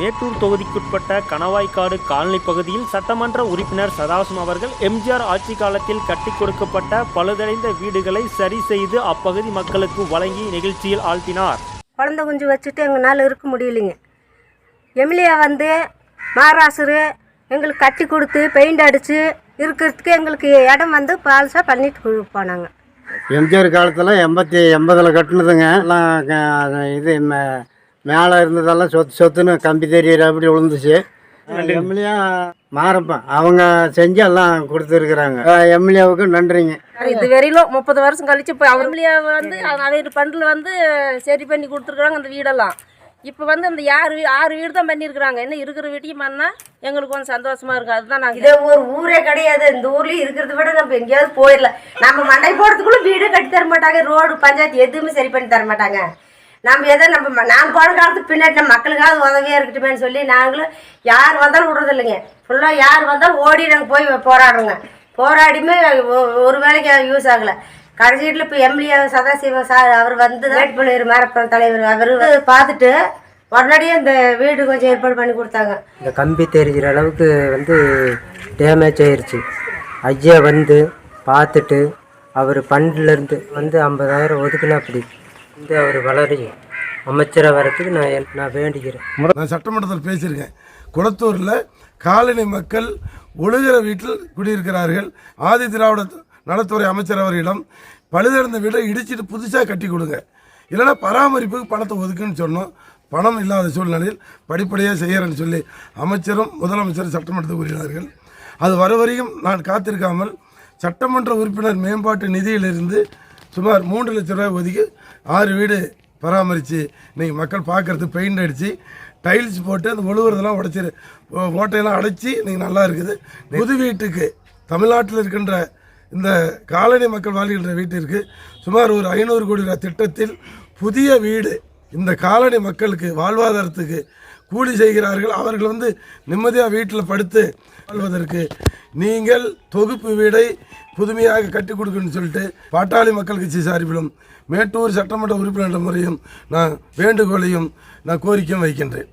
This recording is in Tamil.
மேட்டூர் தொகுதிக்குட்பட்ட கணவாய்க்காடு காலனி பகுதியில் சட்டமன்ற உறுப்பினர் சதாசம் அவர்கள் எம்ஜிஆர் ஆட்சி காலத்தில் கட்டிக் கொடுக்கப்பட்ட பழுதடைந்த வீடுகளை சரி செய்து அப்பகுதி மக்களுக்கு வழங்கி நிகழ்ச்சியில் ஆழ்த்தினார். குழந்த குஞ்சு வச்சுட்டு எங்களால் இருக்க முடியலைங்க. எம்எல்ஏ வந்து மகாராசரு எங்களுக்கு கட்டி கொடுத்து பெயிண்ட் அடித்து இருக்கிறதுக்கு எங்களுக்கு இடம் வந்து பால்சாக பண்ணிட்டு போனாங்க. எம்ஜிஆர் காலத்தில் எண்பத்தி எண்பதில் கட்டினதுங்க. எல்லாம் இது மே- மேலே இருந்ததெல்லாம் சொத்து சொத்துன்னு கம்பி தெரியிற அப்படி விழுந்துச்சு. எம்எல்ஏ மாறப்பன் அவங்க செஞ்சு எல்லாம் கொடுத்துருக்குறாங்க எம்எல்ஏவுக்கு நன்றிங்க. இது வரையிலும் முப்பது வருஷம் கழிச்சு இப்போ அவர் வந்து அவர் பண்டில் வந்து சரி பண்ணி கொடுத்துருக்குறாங்க அந்த வீடெல்லாம். இப்போ வந்து அந்த யார் வீ ஆறு வீடு தான் பண்ணியிருக்கிறாங்க. என்ன இருக்கிற வீட்டையும் பண்ணால் எங்களுக்கு கொஞ்சம் சந்தோஷமா இருக்கும். அதுதான் நாங்கள் இதே ஒரு ஊரே கிடையாது. இந்த ஊர்லேயும் இருக்கிறத விட நம்ம எங்கேயாவது போயிடலாம். நம்ம மண்டை போடுறதுக்குள்ள வீடு கட்டி தர மாட்டாங்க. ரோடு பஞ்சாயத்து எதுவுமே சரி பண்ணி தர மாட்டாங்க. நம்ம எதோ நம்ம நான் போன காலத்துக்கு பின்னாடி நம்ம மக்களுக்காவது உதவியாக இருக்கட்டுமேன்னு சொல்லி நாங்களும் யார் வந்தாலும் விடுறது இல்லைங்க. ஃபுல்லாக யார் வந்தாலும் ஓடி நாங்கள் போய் போராடுறோங்க. போராடியுமே ஒ- ஒரு வேலைக்கு யூஸ் ஆகலை. கடைசி வீட்டில் இப்போ எம்எல்ஏ சதாசிவம் சார் அவர் வந்து வேட்பாளர் மாரப்பன் தலைவர். அவர் பார்த்துட்டு உடனடியே இந்த வீடு கொஞ்சம் ஏற்பாடு பண்ணி கொடுத்தாங்க. இந்த கம்பி தெரிகிற அளவுக்கு வந்து டேமேஜ் ஆயிருச்சு. ஐயா வந்து பார்த்துட்டு அவர் இருந்து வந்து ஐம்பதாயிரம் ஒதுக்குனா அப்படி வந்து அவர் வளரி அமைச்சராக வரத்துக்கு நான் நான் வேண்டிக்கிறேன். நான் சட்டமன்றத்தில் பேசியிருக்கேன். குளத்தூரில் காலனி மக்கள் ஒழுகிற வீட்டில் குடியிருக்கிறார்கள். ஆதி திராவிட நலத்துறை அமைச்சர் அவர்களிடம் பழுதடைந்த வீடை இடிச்சிட்டு புதுசாக கட்டி கொடுங்க. இல்லைன்னா பராமரிப்புக்கு பணத்தை ஒதுக்குன்னு சொன்னோம். பணம் இல்லாத சூழ்நிலையில் படிப்படியாக செய்கிறேன்னு சொல்லி அமைச்சரும் முதலமைச்சரும் சட்டமன்றத்தில் கூறினார்கள். அது வர வரையும் நான் காத்திருக்காமல் சட்டமன்ற உறுப்பினர் மேம்பாட்டு நிதியிலிருந்து சுமார் மூன்று லட்ச ரூபாய் ஒதுக்கி ஆறு வீடு பராமரித்து இன்னைக்கு மக்கள் பார்க்கறதுக்கு பெயிண்ட் அடித்து டைல்ஸ் போட்டு அந்த ஒழுகுறதெல்லாம் உடைச்சிரு ஓட்டையெல்லாம் அடைச்சி இன்றைக்கி நல்லா இருக்குது. புது வீட்டுக்கு தமிழ்நாட்டில் இருக்கின்ற இந்த காலனி மக்கள் வாழ்கின்ற வீட்டிற்கு சுமார் ஒரு ஐநூறு கோடி ரூபாய் திட்டத்தில் புதிய வீடு இந்த காலனி மக்களுக்கு வாழ்வாதாரத்துக்கு கூலி செய்கிறார்கள். அவர்கள் வந்து நிம்மதியாக வீட்டில் படுத்து வாழ்வதற்கு நீங்கள் தொகுப்பு வீடை புதுமையாக கட்டி கொடுக்கணும்னு சொல்லிட்டு பாட்டாளி மக்கள் கட்சி சார்பிலும் மேட்டூர் சட்டமன்ற உறுப்பினர் முறையும் நான் வேண்டுகோளையும் நான் கோரிக்கையும் வைக்கின்றேன்.